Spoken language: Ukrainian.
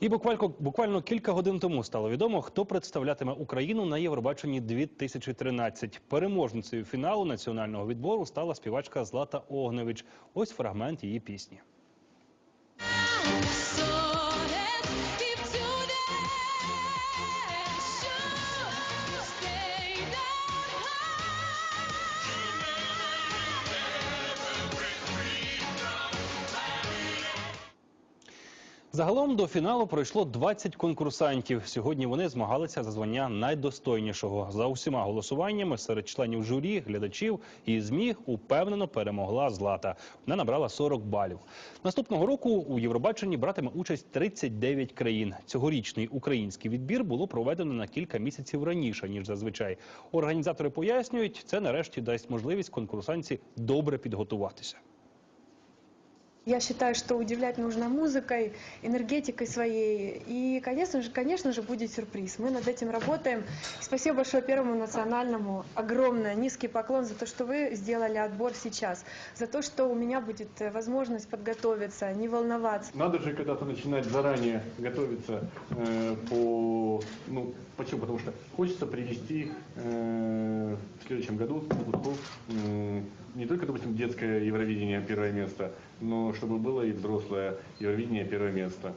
І буквально, буквально кілька годин тому стало відомо, хто представлятиме Україну на Євробаченні 2013. Переможницею фіналу національного відбору стала співачка Злата Огневич. Ось фрагмент її пісні. Загалом до фіналу пройшло 20 конкурсантів. Сьогодні вони змагалися за звання найдостойнішого. За усіма голосуваннями серед членів журі, глядачів і змі упевнено перемогла Злата. Вона набрала 40 балів. Наступного року у Євробаченні братиме участь 39 країн. Цьогорічний український відбір було проведено на кілька місяців раніше ніж зазвичай. Організатори пояснюють, це нарешті дасть можливість конкурсантці добре підготуватися. Я считаю, что удивлять нужно музыкой, энергетикой своей. И, конечно же, конечно же, будет сюрприз. Мы над этим работаем. Спасибо большое Первому национальному. Огромное, низкий поклон за то, что вы сделали отбор сейчас. За то, что у меня будет э, возможность подготовиться, не волноваться. Надо же когда-то начинать заранее готовиться э, по... Ну, почему? Потому что хочется привести э, в следующем году гудков э, не только, допустим, детское Евровидение первое место, но чтобы было и взрослое Евровидение первое место.